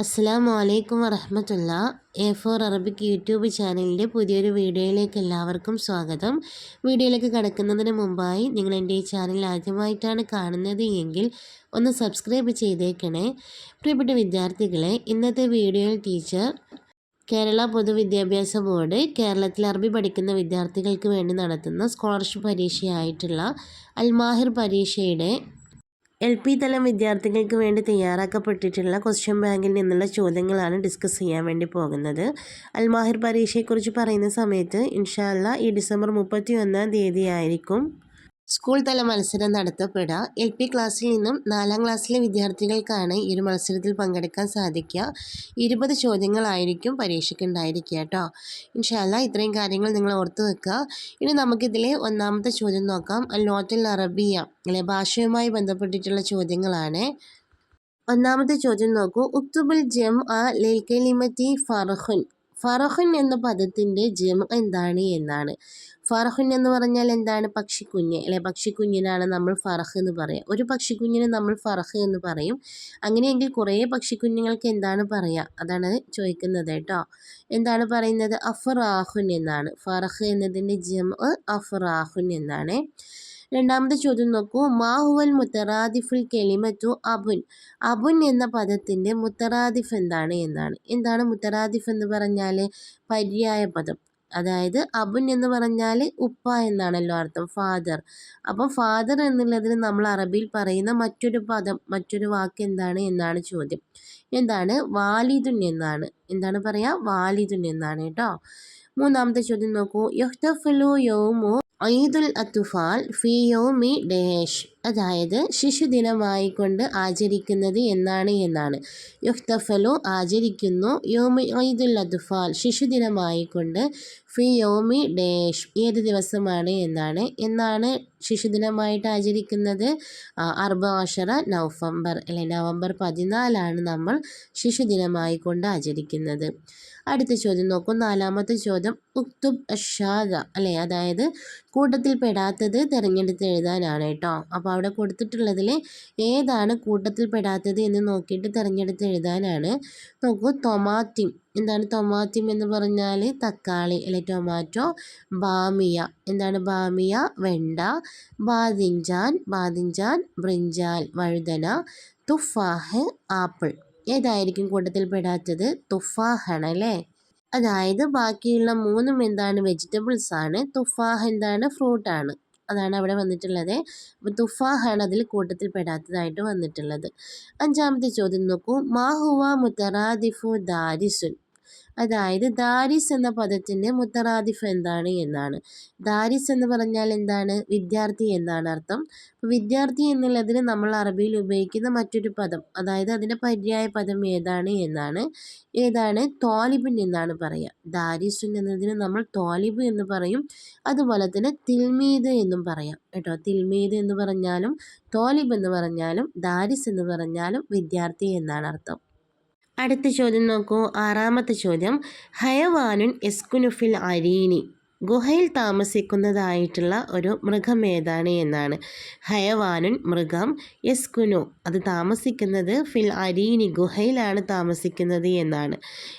അസ്സാം വലൈക്കും വറഹമത്തുള്ള എ ഫോർ അറബിക് യൂട്യൂബ് ചാനലിന്റെ പുതിയൊരു വീഡിയോയിലേക്ക് എല്ലാവർക്കും സ്വാഗതം. വീഡിയോയിലേക്ക് കടക്കുന്നതിന് മുമ്പായി നിങ്ങൾ എന്റെ ഈ ചാനൽ ആദ്യമായിട്ടാണ് കാണുന്നത് എങ്കിൽ ഒന്ന് സബ്സ്ക്രൈബ് ചെയ്തേക്കണേ. പ്രിയപ്പെട്ട വിദ്യാർത്ഥികളെ ഇന്നത്തെ വീഡിയോയിൽ ടീച്ചർ കേരള പൊതുവിദ്യാഭ്യാസ ബോർഡ് കേരളത്തിൽ അറബി പഠിക്കുന്ന വിദ്യാർത്ഥികൾക്ക് വേണ്ടി നടത്തുന്ന സ്കോളർഷിപ്പ് പരീക്ഷയായിട്ടുള്ള അൽമാഹിർ പരീക്ഷയുടെ എൽ പി തലം വിദ്യാർത്ഥികൾക്ക് വേണ്ടി തയ്യാറാക്കപ്പെട്ടിട്ടുള്ള ക്വസ്റ്റ്യൻ ബാങ്കിൽ നിന്നുള്ള ചോദ്യങ്ങളാണ് ഡിസ്കസ് ചെയ്യാൻ വേണ്ടി പോകുന്നത്. അൽമാഹിർ പരീക്ഷയെക്കുറിച്ച് പറയുന്ന സമയത്ത് ഇൻഷാല്ല ഈ ഡിസംബർ മുപ്പത്തി ഒന്നാം തീയതി ആയിരിക്കും. സ്കൂൾ തല മത്സരം നടത്തപ്പെടാം എൽ പി ക്ലാസ്സിൽ നിന്നും നാലാം ക്ലാസ്സിലെ വിദ്യാർത്ഥികൾക്കാണ് ഈ ഒരു മത്സരത്തിൽ പങ്കെടുക്കാൻ സാധിക്കുക. ഇരുപത് ചോദ്യങ്ങളായിരിക്കും പരീക്ഷയ്ക്ക് ഉണ്ടായിരിക്കുക കേട്ടോ ഇൻഷാല്ല ഇത്രയും കാര്യങ്ങൾ നിങ്ങൾ ഓർത്ത് വെക്കുക. ഇനി നമുക്കിതിലെ ഒന്നാമത്തെ ചോദ്യം നോക്കാം. ലോത്തിൽ അറബിയ അല്ലെ ഭാഷയുമായി ബന്ധപ്പെട്ടിട്ടുള്ള ചോദ്യങ്ങളാണ്. ഒന്നാമത്തെ ചോദ്യം നോക്കൂ. ഉക്തുബുൽ ജം ആ ലിൽക്കലിമത്തി ഫർഹുൻ. ഫറഹുൻ എന്ന പദത്തിന്റെ ജം എന്താണ് എന്നാണ്. ഫറഹുൻ എന്ന് പറഞ്ഞാൽ എന്താണ്? പക്ഷിക്കുഞ്ഞ്. അല്ലെ? പക്ഷിക്കുഞ്ഞിനാണ് നമ്മൾ ഫറഹ് എന്ന് പറയുക ഒരു പക്ഷിക്കുഞ്ഞിന് നമ്മൾ ഫറഹ് എന്ന് പറയും. അങ്ങനെയെങ്കിൽ കുറേ പക്ഷിക്കുഞ്ഞുങ്ങൾക്ക് എന്താണ് പറയുക അതാണ് ചോദിക്കുന്നത് കേട്ടോ. എന്താണ് പറയുന്നത്? അഫറാഹുൻ എന്നാണ്. ഫറഹ് എന്നതിന്റെ ജം അഫറാഹുൻ എന്നാണ്. രണ്ടാമത്തെ ചോദ്യം നോക്കൂ. മാഹുവൽ മുത്തറാദിഫുൽ കെളിമത്തു അബുൻ. അബുൻ എന്ന പദത്തിന്റെ മുത്തറാദിഫ് എന്താണ് എന്നാണ്. എന്താണ് മുത്തറാദിഫ് എന്ന് പറഞ്ഞാൽ? പര്യായ പദം. അതായത് അബുൻ എന്ന് പറഞ്ഞാൽ ഉപ്പ എന്നാണല്ലോ അർത്ഥം ഫാദർ അപ്പം ഫാദർ എന്നുള്ളതിന് നമ്മൾ അറബിയിൽ പറയുന്ന മറ്റൊരു പദം മറ്റൊരു വാക്ക് എന്താണ് എന്നാണ് ചോദ്യം. എന്താണ്? വാലിദുൻ എന്നാണ്. എന്താണ് പറയുക വാലിദുൻ എന്നാണ് കേട്ടോ. മൂന്നാമത്തെ ചോദ്യം നോക്കൂ. യഹ്തഫലു യോമു ഈദുൽ അത്തുഫാൽ ഫി യോമി ഡേഷ്. അതായത് ശിശുദിനമായിക്കൊണ്ട് ആചരിക്കുന്നത് എന്നാണ് എന്നാണ്. യുഹ്തഫലു ആചരിക്കുന്നു. യോമി ഈദുൽ അദ്ഫാൽ ശിശുദിനമായിക്കൊണ്ട് ഫി യോമി ഡേഷ് ഏത് ദിവസമാണ് എന്നാണ്. എന്നാണ് ശിശുദിനമായിട്ട് ആചരിക്കുന്നത്. അർബാഷറ നവംബർ അല്ലെ നവംബർ പതിനാലാണ് നമ്മൾ ശിശുദിനമായിക്കൊണ്ട് ആചരിക്കുന്നത്. അടുത്ത ചോദ്യം നോക്കും. നാലാമത്തെ ചോദ്യം. ഉക്തുബ് അഷാദ അല്ലേ? അതായത് കൂട്ടത്തിൽ പെടാത്തത് തിരഞ്ഞെടുത്ത് എഴുതാനാണ് കേട്ടോ. അപ്പോൾ അവിടെ കൊടുത്തിട്ടുള്ളതിൽ ഏതാണ് കൂട്ടത്തിൽ പെടാത്തത് എന്ന് നോക്കിയിട്ട് തിരഞ്ഞെടുത്ത് എഴുതാനാണ്. നോക്കൂ. ടൊമാറ്റിം എന്താണ് ടൊമാറ്റിം എന്ന് പറഞ്ഞാൽ തക്കാളി അല്ലെ? ടൊമാറ്റോ. ബാമിയ. എന്താണ് ബാമിയ? വെണ്ട. ബാദിഞ്ചാൻ ബാദിഞ്ചാൻ ബ്രിഞ്ചാൽ. വഴുതന. തുഫാഹ്. ആപ്പിൾ. ഏതായിരിക്കും കൂട്ടത്തിൽ പെടാത്തത്? തുഫാഹാണ് അല്ലേ? അതായത് ബാക്കിയുള്ള മൂന്നും എന്താണ് വെജിറ്റബിൾസ് ആണ്. തുഫാഹ് എന്താണ്? ഫ്രൂട്ടാണ് അതാണ് അവിടെ വന്നിട്ടുള്ളത്. അപ്പോൾ തുഫാഹാണ് അതിൽ കൂട്ടത്തിൽ പെടാത്തതായിട്ട് വന്നിട്ടുള്ളത്. അഞ്ചാമത്തെ ചോദ്യം നോക്കൂ. മാഹുവ മുത്തറാദിഫു ദാരിസുൻ. അതായത് ദാരിസ് എന്ന പദത്തിന്റെ മുത്തറാദിഫ് എന്താണ് എന്നാണ്. ദാരിസ് എന്ന് പറഞ്ഞാൽ എന്താണ്? വിദ്യാർത്ഥി എന്നാണ് അർത്ഥം. വിദ്യാർത്ഥി എന്നുള്ളതിന് നമ്മൾ അറബിയിൽ ഉപയോഗിക്കുന്ന മറ്റൊരു പദം അതായത് അതിന്റെ പര്യായ പദം ഏതാണ് എന്നാണ്. ഏതാണ്? തോലിബിൻ എന്നാണ് പറയുക. ദാരിസുൻ എന്നതിന് നമ്മൾ തോലിബ് എന്ന് പറയും. അതുപോലെ തന്നെ തിൽമീദ് എന്നും പറയാം കേട്ടോ. തിൽമീദ് എന്ന് പറഞ്ഞാലും തോലിബ് എന്ന് പറഞ്ഞാലും ദാരിസ് എന്ന് പറഞ്ഞാലും വിദ്യാർത്ഥി എന്നാണ് അർത്ഥം. അടുത്ത ചോദ്യം നോക്കൂ. ആറാമത്തെ ചോദ്യം. ഹയവാനുൻ എസ്കുനുഫിൽ അരീനി. ഗുഹയിൽ താമസിക്കുന്നതായിട്ടുള്ള ഒരു മൃഗം ഏതാണ് എന്നാണ്. ഹയവാനുൻ മൃഗം യസ്കുനു. അത് താമസിക്കുന്നത് ഫിൽ അരീനി ഗുഹയിലാണ് താമസിക്കുന്നത് എന്നാണ്.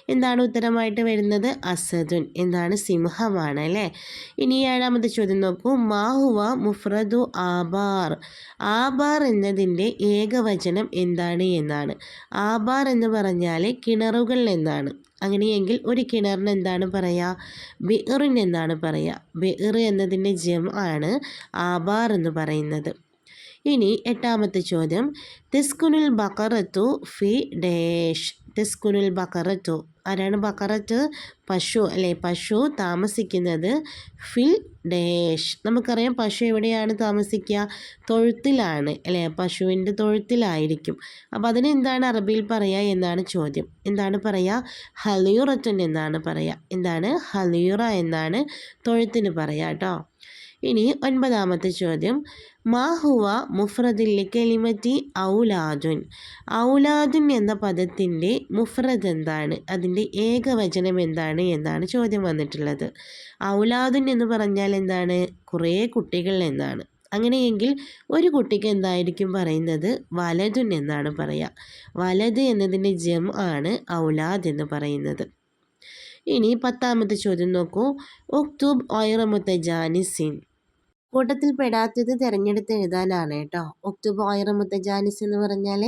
എന്താണ് ഉത്തരമായിട്ട് വരുന്നത്? അസദുൻ എന്താണ് സിംഹമാണ് അല്ലേ? ഇനി ഏഴാമത്തെ ചോദ്യം നോക്കൂ. മാഹുവ മുഫ്രദു ആബാർ. ആബാർ എന്നതിന്റെ ഏകവചനം എന്താണ് എന്നാണ്. ആബാർ എന്ന് പറഞ്ഞാൽ കിണറുകൾ എന്നാണ്. അങ്ങനെയെങ്കിൽ ഒരു കിണറിന് എന്താണ് പറയുക ബിറിൻ എന്നാണ് പറയുക ബിർ എന്നതിന്റെ ജം ആണ് ആബാർ എന്ന് പറയുന്നത്. ഇനി എട്ടാമത്തെ ചോദ്യം. തിസ്കുനുൽ ബക്കറത്തു ഫി ഡേഷ്. തെസ്കുനുൽ ബക്കറത്തു. ആരാണ് ബക്കറത്ത്? പശു അല്ലെ പശു താമസിക്കുന്നത് ഫിൽ ഡേഷ്. നമുക്കറിയാം പശു എവിടെയാണ് താമസിക്കുക? തൊഴുത്തിലാണ് അല്ലേ പശുവിന്റെ തൊഴുത്തിലായിരിക്കും. അപ്പോൾ അതിന് എന്താണ് അറബിയിൽ പറയുക എന്നാണ് ചോദ്യം. എന്താണ് പറയുക? ഹലിയുറത്തുൻ എന്നാണ് പറയുക. എന്താണ്? ഹലിയുറ എന്നാണ് തൊഴുത്തിന് പറയുക കേട്ടോ. ഇനി ഒൻപതാമത്തെ ചോദ്യം. മാഹുവ മുഫ്രദിൽ കെലിമറ്റി ഔലാദുൻ. ഔലാദുൻ എന്ന പദത്തിന്റെ മുഫ്രദ് എന്താണ്? അതിന്റെ ഏകവചനം എന്താണ് എന്നാണ് ചോദ്യം വന്നിട്ടുള്ളത്. ഔലാദുൻ എന്ന് പറഞ്ഞാൽ എന്താണ്? കുറേ കുട്ടികൾ എന്നാണ്. അങ്ങനെയെങ്കിൽ ഒരു കുട്ടിക്ക് എന്തായിരിക്കും പറയുന്നത്? വലതുൻ എന്നാണ് പറയുക വലത് എന്നതിന്റെ ജം ആണ് ഔലാദ് എന്ന് പറയുന്നത്. ഇനി പത്താമത്തെ ചോദ്യം നോക്കൂ. ഒക്തൂബ് ഓയറമുത്ത ജാനിസിൻ കൂട്ടത്തിൽ പെടാത്തത് തിരഞ്ഞെടുത്ത് എഴുതാനാണ് കേട്ടോ. ഒക്ടോബർ ആയിരം ജാനിസ് എന്ന് പറഞ്ഞാൽ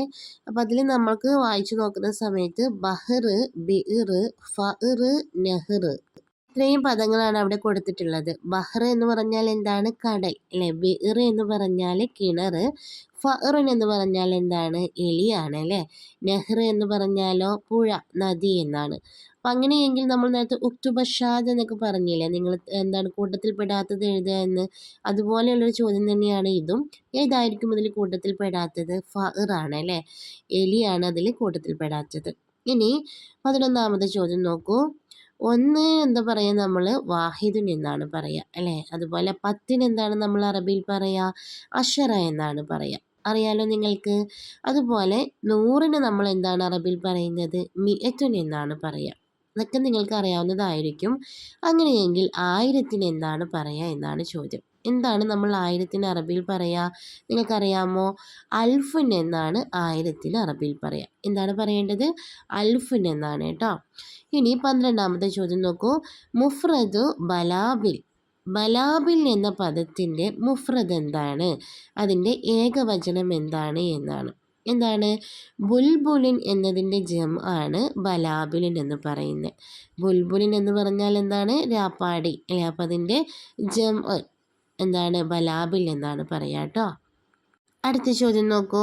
അപ്പം അതിൽ നമ്മൾക്ക് വായിച്ചു നോക്കുന്ന സമയത്ത് ബഹ്റ് ബിർ ഫഹ്റ് നെഹ്ർ ഇത്രയും പദങ്ങളാണ് അവിടെ കൊടുത്തിട്ടുള്ളത്. ബഹ്ർ എന്ന് പറഞ്ഞാൽ എന്താണ്? കടൽ അല്ലെ? ബിർ എന്ന് പറഞ്ഞാൽ കിണർ ഫറുൻ എന്ന് പറഞ്ഞാൽ എന്താണ്? എലിയാണ് അല്ലേ? നെഹ്ർ എന്ന് പറഞ്ഞാലോ പുഴ നദി എന്നാണ്. അപ്പം അങ്ങനെയെങ്കിൽ നമ്മൾ നേരത്തെ ഉക്തുബഷാദ് എന്നൊക്കെ പറഞ്ഞില്ലേ? നിങ്ങൾ എന്താണ് കൂട്ടത്തിൽപ്പെടാത്തത് എഴുതുക എന്ന്. അതുപോലെയുള്ളൊരു ചോദ്യം തന്നെയാണ് ഇതും. ഏതായിരിക്കും അതിൽ കൂട്ടത്തിൽപ്പെടാത്തത്? ഫറാണ് അല്ലേ? എലിയാണ് അതിൽ കൂട്ടത്തിൽപ്പെടാത്തത്. ഇനി പതിനൊന്നാമത്തെ ചോദ്യം നോക്കൂ. ഒന്ന് എന്താ പറയുക നമ്മൾ വാഹിദുൻ എന്നാണ് പറയുക അല്ലേ? അതുപോലെ പത്തിന് എന്താണ് നമ്മൾ അറബിയിൽ പറയുക അഷറ എന്നാണ് പറയുക അറിയാലോ നിങ്ങൾക്ക്? അതുപോലെ നൂറിന് നമ്മൾ എന്താണ് അറബിയിൽ പറയുന്നത്? മിയത്തുൻ എന്നാണ് പറയുക അതൊക്കെ നിങ്ങൾക്ക് അറിയാവുന്നതായിരിക്കും. അങ്ങനെയെങ്കിൽ ആയിരത്തിന് എന്താണ് പറയുക എന്നാണ് ചോദ്യം. എന്താണ് നമ്മൾ ആയിരത്തിന് അറബിയിൽ പറയുക നിങ്ങൾക്കറിയാമോ? അൽഫുൻ എന്നാണ് ആയിരത്തിന് അറബിയിൽ പറയുക എന്താണ് പറയേണ്ടത്? അൽഫുൻ എന്നാണ് കേട്ടോ. ഇനി പന്ത്രണ്ടാമത്തെ ചോദ്യം നോക്കൂ. മുഫ്രദ് ബലാബിൽ. ബലാബിൽ എന്ന പദത്തിന്റെ മുഫ്രദ് എന്താണ്? അതിന്റെ ഏകവചനം എന്താണ് എന്നാണ്. എന്താണ്? ബുൽബുലിൻ എന്നതിന്റെ ജം ആണ് ബലാബിലിൻ എന്ന് പറയുന്നത്. ബുൽബുലിൻ എന്ന് പറഞ്ഞാൽ എന്താണ്? രാപ്പാടി. അല്ലെ അപ്പം അതിന്റെ ജം എന്താണ്? ബലാബിൽ എന്നാണ് പറയാട്ടോ കേട്ടോ അടുത്ത ചോദ്യം നോക്കൂ.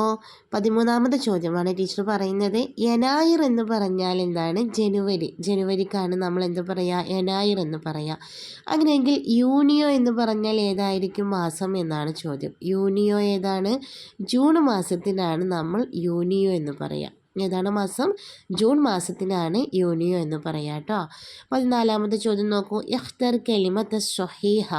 പതിമൂന്നാമത്തെ ചോദ്യമാണ് ടീച്ചർ പറയുന്നത്. എനായിർ എന്ന് പറഞ്ഞാൽ എന്താണ്? ജനുവരി. ജനുവരിക്കാണ് നമ്മൾ എന്ത് പറയുക എനായിർ എന്ന് പറയുക അങ്ങനെയെങ്കിൽ യൂണിയോ എന്ന് പറഞ്ഞാൽ ഏതായിരിക്കും മാസം എന്നാണ് ചോദ്യം. യൂണിയോ ഏതാണ്? ജൂൺ മാസത്തിനാണ് നമ്മൾ യൂണിയോ എന്ന് പറയുക ഏതാണ് മാസം? ജൂൺ മാസത്തിനാണ് യൂണിയോ എന്ന് പറയാം കേട്ടോ പതിനാലാമത്തെ ചോദ്യം നോക്കൂ. യഖ്തർ കെലിമത്ത് ഷൊഹീഹ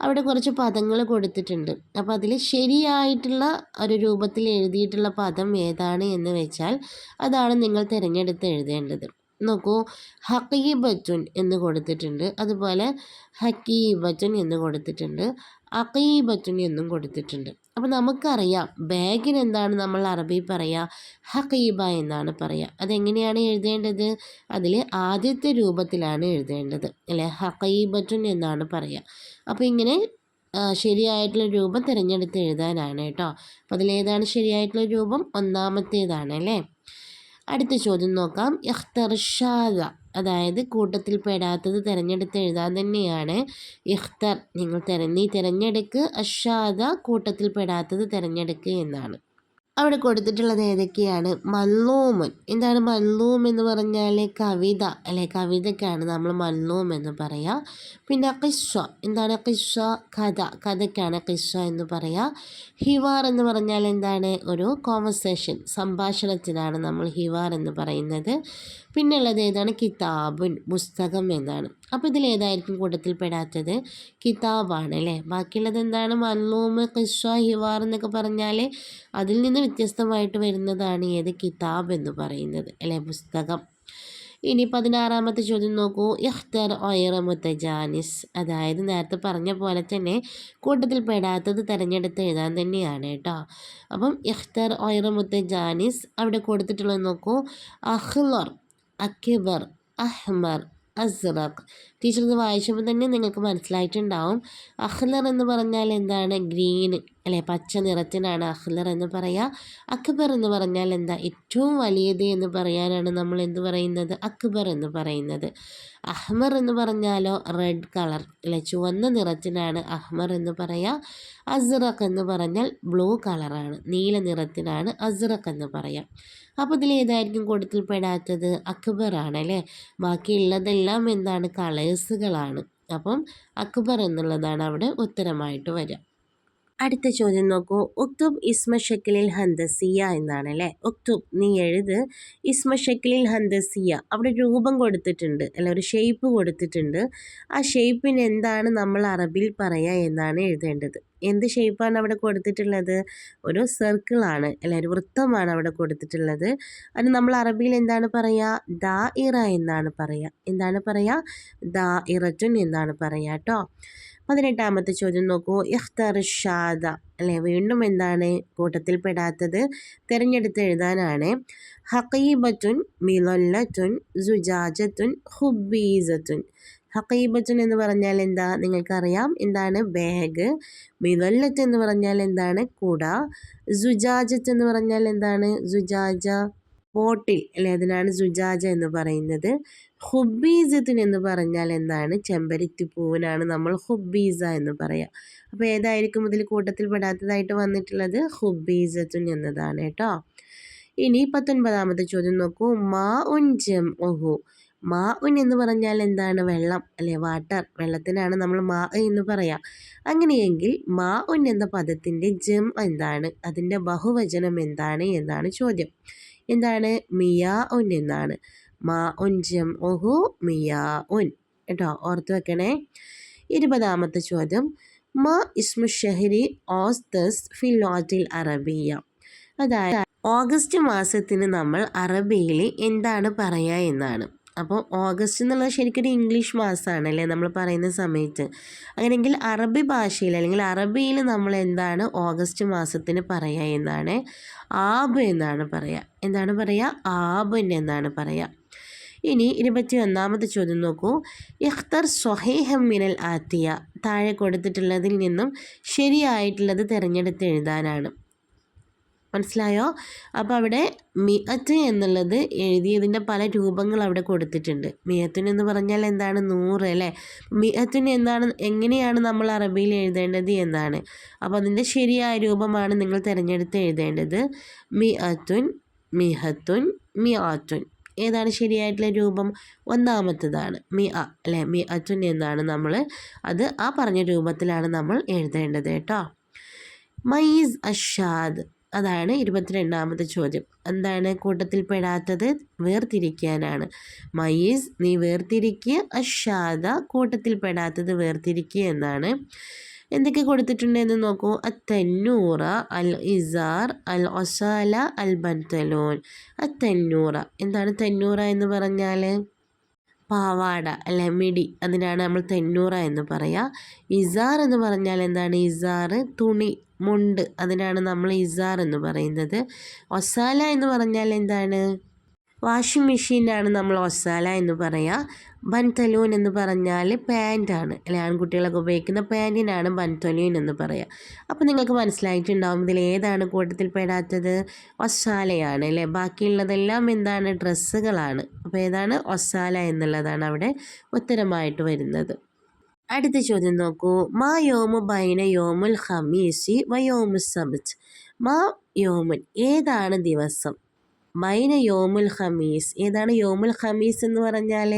അവിടെ കുറച്ച് പദങ്ങൾ കൊടുത്തിട്ടുണ്ട്. അപ്പോൾ അതിൽ ശരിയായിട്ടുള്ള ഒരു രൂപത്തിൽ എഴുതിയിട്ടുള്ള പദം ഏതാണ് എന്ന് വെച്ചാൽ അതാണ് നിങ്ങൾ തിരഞ്ഞെടുത്ത് എഴുതേണ്ടത്. നോക്കൂ. ഹക്കീബറ്റുൻ എന്ന് കൊടുത്തിട്ടുണ്ട്. അതുപോലെ ഹക്കീബറ്റുൻ എന്ന് കൊടുത്തിട്ടുണ്ട്. അക്കീബറ്റുൻ എന്നും കൊടുത്തിട്ടുണ്ട്. അപ്പോൾ നമുക്കറിയാം ബാഗിന് എന്താണ് നമ്മൾ അറബി പറയുക ഹഖീബ എന്നാണ് പറയുക അതെങ്ങനെയാണ് എഴുതേണ്ടത്? അതിൽ ആദ്യത്തെ രൂപത്തിലാണ് എഴുതേണ്ടത്. അല്ലെ? ഹഖീബത്തുൻ എന്നാണ് പറയുക അപ്പോൾ ഇങ്ങനെ ശരിയായിട്ടുള്ള രൂപം തിരഞ്ഞെടുത്ത് എഴുതാനാണ് കേട്ടോ. അപ്പോൾ അതിലേതാണ് ശരിയായിട്ടുള്ള രൂപം? ഒന്നാമത്തേതാണ് അല്ലേ? അടുത്ത ചോദ്യം നോക്കാം. ഇഖ്തർഷാദ അതായത് കൂട്ടത്തിൽ പെടാത്തത് തിരഞ്ഞെടുത്ത് എഴുതാൻ തന്നെയാണ്. ഇഖ്തർ നിങ്ങൾ തിരഞ്ഞി തിരഞ്ഞെടുക്ക്. അഷാദ കൂട്ടത്തിൽ പെടാത്തത് തിരഞ്ഞെടുക്കുക എന്നാണ്. അവിടെ കൊടുത്തിട്ടുള്ളത് ഏതൊക്കെയാണ്? മല്ലൂമൻ. എന്താണ് മല്ലൂം എന്ന് പറഞ്ഞാൽ കവിത. അല്ലെ? കവിതയ്ക്കാണ് നമ്മൾ മല്ലൂം എന്ന് പറയുക പിന്നെ കിസ്വ എന്താണ് കിസ്വ കഥ. കഥയ്ക്കാണ് കിസ്വ എന്ന് പറയുക ഹിവാർ എന്ന് പറഞ്ഞാൽ എന്താണ്? ഒരു കോൺവെർസേഷൻ സംഭാഷണത്തിനാണ് നമ്മൾ ഹിവാർ എന്ന് പറയുന്നത്. പിന്നെ ഉള്ളത് ഏതാണ്? കിതാബുൻ പുസ്തകം എന്നാണ് അപ്പോൾ ഇതിൽ ഏതായിരിക്കും കൂട്ടത്തിൽ പെടാത്തത് കിതാബാണ് അല്ലേ? ബാക്കിയുള്ളത് എന്താണ്? മല്ലൂമ് കിസ്വ ഹിവാർ എന്നൊക്കെ പറഞ്ഞാൽ അതിൽ നിന്ന് വ്യത്യസ്തമായിട്ട് വരുന്നതാണ് ഏത്? കിതാബ് എന്ന് പറയുന്നത് അല്ലേ? പുസ്തകം. ഇനി പതിനാറാമത്തെ ചോദ്യം നോക്കൂ. ഇഖ്തർ ഒയറമുത്ത മുത്തജാനിസ് അതായത് നേരത്തെ പറഞ്ഞ പോലെ തന്നെ കൂട്ടത്തിൽ പെടാത്തത് തിരഞ്ഞെടുത്ത് എഴുതാൻ തന്നെയാണ് കേട്ടോ. അപ്പം ഇഖ്തർ ഒയറമുത്ത മുത്തജാനിസ് അവിടെ കൊടുത്തിട്ടുള്ളത് നോക്കൂ. അഹ്ലർ അക്കിബർ അഹ്മർ അസ്റഖ് ടീച്ചർ ഇത് വായിച്ചപ്പോൾ തന്നെ നിങ്ങൾക്ക് മനസ്സിലായിട്ടുണ്ടാവും. അഹ്ലർ എന്ന് പറഞ്ഞാൽ എന്താണ്? ഗ്രീൻ അല്ലെ? പച്ച നിറത്തിനാണ് അഹ്ലർ എന്ന് പറയുക അക്ബർ എന്ന് പറഞ്ഞാൽ എന്താ? ഏറ്റവും വലിയത് എന്ന് പറയാനാണ് നമ്മൾ എന്ത് പറയുന്നത്? അക്ബർ എന്ന് പറയുന്നത്. അഹ്മർ എന്ന് പറഞ്ഞാലോ റെഡ് കളർ അല്ലെ? ചുവന്ന നിറത്തിനാണ് അഹ്മർ എന്ന് പറയുക അസ്റഖ് എന്ന് പറഞ്ഞാൽ ബ്ലൂ കളറാണ് നീല നിറത്തിനാണ് അസ്റഖ് എന്ന് പറയാം. അപ്പോൾ ഇതിൽ ഏതായിരിക്കും കൂട്ടത്തിൽ പെടാത്തത്? അക്ബർ ആണ് അല്ലേ? ബാക്കിയുള്ളതെല്ലാം എന്താണ്? കളേഴ്സുകളാണ് അപ്പം അക്ബർ എന്നുള്ളതാണ് അവിടെ ഉത്തരമായിട്ട് വരിക. അടുത്ത ചോദ്യം നോക്കൂ. ഉക്തുബ് ഇസ്മ ഷക്കിലിൽ ഹന്തസിയ എന്നാണ് അല്ലേ ഉക്തുബ് നീ എഴുത്. ഇസ്മ ഷക്കിലിൽ ഹന്തസിയ അവിടെ രൂപം കൊടുത്തിട്ടുണ്ട് അല്ല ഒരു ഷേപ്പ് കൊടുത്തിട്ടുണ്ട്. ആ ഷേപ്പിന് എന്താണ് നമ്മൾ അറബിയിൽ പറയുക എന്നാണ് എഴുതേണ്ടത്. എന്ത് ഷേപ്പാണ് അവിടെ കൊടുത്തിട്ടുള്ളത്? ഒരു സർക്കിളാണ് അല്ല ഒരു വൃത്തമാണ് അവിടെ കൊടുത്തിട്ടുള്ളത്. അത് നമ്മൾ അറബിയിൽ എന്താണ് പറയുക ദാ ഇറ എന്നാണ് പറയുക എന്താണ് പറയുക ദാ ഇററ്റുൻ എന്നാണ് പറയുക കേട്ടോ പതിനെട്ടാമത്തെ ചോദ്യം നോക്കൂ. ഇഖ്തർ ഷാദ അല്ലെ? വീണ്ടും എന്താണ് കൂട്ടത്തിൽ പെടാത്തത് തിരഞ്ഞെടുത്ത് എഴുതാനാണ്. ഹക്കീബത്തുൻ മിലൊല്ലത്തുൻ സുജാജത്തുൻ ഹുബീസത്തുൻ. ഹക്കീബത്തുൻ എന്ന് പറഞ്ഞാൽ എന്താ? നിങ്ങൾക്കറിയാം. എന്താണ്? ബാഗ്. മിലൊല്ലത്ത് എന്ന് പറഞ്ഞാൽ എന്താണ്? കുട. സുജാജത്ത് എന്ന് പറഞ്ഞാൽ എന്താണ്? സുജാജ. ബോട്ടിൽ. അല്ലെ? അതിനാണ് സുജാജ എന്ന് പറയുന്നത്. ഹുബീസത്തിന് എന്ന് പറഞ്ഞാൽ എന്താണ്? ചെമ്പരത്തി പൂവിനാണ് നമ്മൾ ഹുബീസ എന്ന് പറയാം. അപ്പോൾ ഏതായിരിക്കും ഇതിൽ കൂട്ടത്തിൽ പെടാത്തതായിട്ട് വന്നിട്ടുള്ളത്? ഹുബീസത്തുൻ എന്നതാണ് കേട്ടോ. ഇനി പത്തൊൻപതാമത്തെ ചോദ്യം നോക്കൂ. മാ ഉൻ ജം ഓഹോ മാ ഉൻ എന്ന് പറഞ്ഞാൽ എന്താണ്? വെള്ളം അല്ലെ? വാട്ടർ. വെള്ളത്തിനാണ് നമ്മൾ മാ എന്ന് പറയാം. അങ്ങനെയെങ്കിൽ മാ ഉൻ എന്ന പദത്തിന്റെ ജം എന്താണ്? അതിന്റെ ബഹുവചനം എന്താണ്? എന്നാണ് ചോദ്യം. എന്താണ്? മിയാ ഉൻ എന്നാണ്. മാ ഉൻ ജം ഒഹു മിയാ ഉൻ. കേട്ടോ ഓർത്ത് വെക്കണേ. ഇരുപതാമത്തെ ചോദ്യം. മ ഇസ്മു ഷഹരി ഓസ്തസ് ഫിലോറ്റിൽ അറബിയ. അതായത് ഓഗസ്റ്റ് മാസത്തിന് നമ്മൾ അറബിയിൽ എന്താണ് പറയുക എന്നാണ്. അപ്പോൾ ഓഗസ്റ്റ് എന്നുള്ളത് ശരിക്കൊരു ഇംഗ്ലീഷ് മാസമാണ് അല്ലേ നമ്മൾ പറയുന്ന സമയത്ത്. അങ്ങനെയെങ്കിൽ അറബി ഭാഷയിൽ അല്ലെങ്കിൽ അറബിയിൽ നമ്മൾ എന്താണ് ഓഗസ്റ്റ് മാസത്തിന് പറയുക എന്നാണ്. ആബ് എന്നാണ് പറയുക എന്താണ് പറയുക ആബ് എന്നാണ് പറയുക ഇനി ഇരുപത്തി ഒന്നാമത് ചോദ്യം നോക്കൂ. ഇഖ്തർ സ്വഹേഹം മിനൽ ആത്തിയ. താഴെ കൊടുത്തിട്ടുള്ളതിൽ നിന്നും ശരിയായിട്ടുള്ളത് തിരഞ്ഞെടുത്ത് എഴുതാനാണ്. മനസ്സിലായോ? അപ്പോൾ അവിടെ മിയത്ത് എന്നുള്ളത് എഴുതിയതിന്റെ പല രൂപങ്ങൾ അവിടെ കൊടുത്തിട്ടുണ്ട്. മിയത്തിന് എന്ന് പറഞ്ഞാൽ എന്താണ്? നൂറ് അല്ലേ? മിയത്തിന് എന്താണ്? എങ്ങനെയാണ് നമ്മൾ അറബിയിൽ എഴുതേണ്ടത് എന്നാണ്. അപ്പോൾ അതിന്റെ ശരിയായ രൂപമാണ് നിങ്ങൾ തിരഞ്ഞെടുത്ത് എഴുതേണ്ടത്. മിഅത്തുൻ മിഹത്തുൻ മിയാത്തുൻ ഏതാണ് ശരിയായിട്ടുള്ള രൂപം? ഒന്നാമത്തതാണ് മി അ അല്ലേ? മി അത്തുൻ എന്നാണ് നമ്മൾ അത് ആ പറഞ്ഞ രൂപത്തിലാണ് നമ്മൾ എഴുതേണ്ടത് കേട്ടോ. മൈസ് അഷാദ് അതാണ് ഇരുപത്തിരണ്ടാമത്തെ ചോദ്യം. എന്താണ് കൂട്ടത്തിൽ പെടാത്തത്? വേർതിരിക്കാനാണ്. മൈസ് നീ വേർതിരിക്കുക അഷാദ കൂട്ടത്തിൽ പെടാത്തത് വേർതിരിക്കുക എന്നാണ്. എന്തൊക്കെ കൊടുത്തിട്ടുണ്ടെന്ന് നോക്കൂ. അത്തന്നൂറ അൽ ഇസാർ അൽ ഒസാല അൽ ബന്തലോൻ അത്തന്നൂറ. എന്താണ് തന്നൂറ എന്ന് പറഞ്ഞാൽ പാവാട അല്ലെ മിടി. അതിനാണ് നമ്മൾ തെന്നൂറ എന്ന് പറയുക ഇസാർ എന്ന് പറഞ്ഞാൽ എന്താണ്? ഇസാർ തുണി മുണ്ട്. അതിനാണ് നമ്മൾ ഇസാർ എന്ന് പറയുന്നത്. ഒസാല എന്ന് പറഞ്ഞാൽ എന്താണ്? വാഷിംഗ് മെഷീനാണ് നമ്മൾ ഒസാല എന്ന് പറയുക ബൻതലൂൻ എന്ന് പറഞ്ഞാൽ പാന്റാണ് അല്ലെ? ആൺകുട്ടികളൊക്കെ ഉപയോഗിക്കുന്ന പാന്റിനാണ് ബൻതലൂൻ എന്ന് പറയുക അപ്പോൾ നിങ്ങൾക്ക് മനസ്സിലായിട്ടുണ്ടാവും ഇതിൽ ഏതാണ് കൂട്ടത്തിൽ പെടാത്തത്? ഒസാലയാണ് അല്ലേ? ബാക്കിയുള്ളതെല്ലാം എന്താണ്? ഡ്രസ്സുകളാണ്. അപ്പോൾ ഏതാണ്? ഒസാല എന്നുള്ളതാണ് അവിടെ ഉത്തരമായിട്ട് വരുന്നത്. അടുത്ത ചോദ്യം നോക്കൂ. മാ യോമു ബൈന യോമുൽ ഹമീസി വയോമു സബത്ത് മാ യോമുൻ ഏതാണ് ദിവസം? ബൈന യോമുൽ ഹമീസ് ഏതാണ് യോമുൽ ഹമീസ് എന്ന് പറഞ്ഞാൽ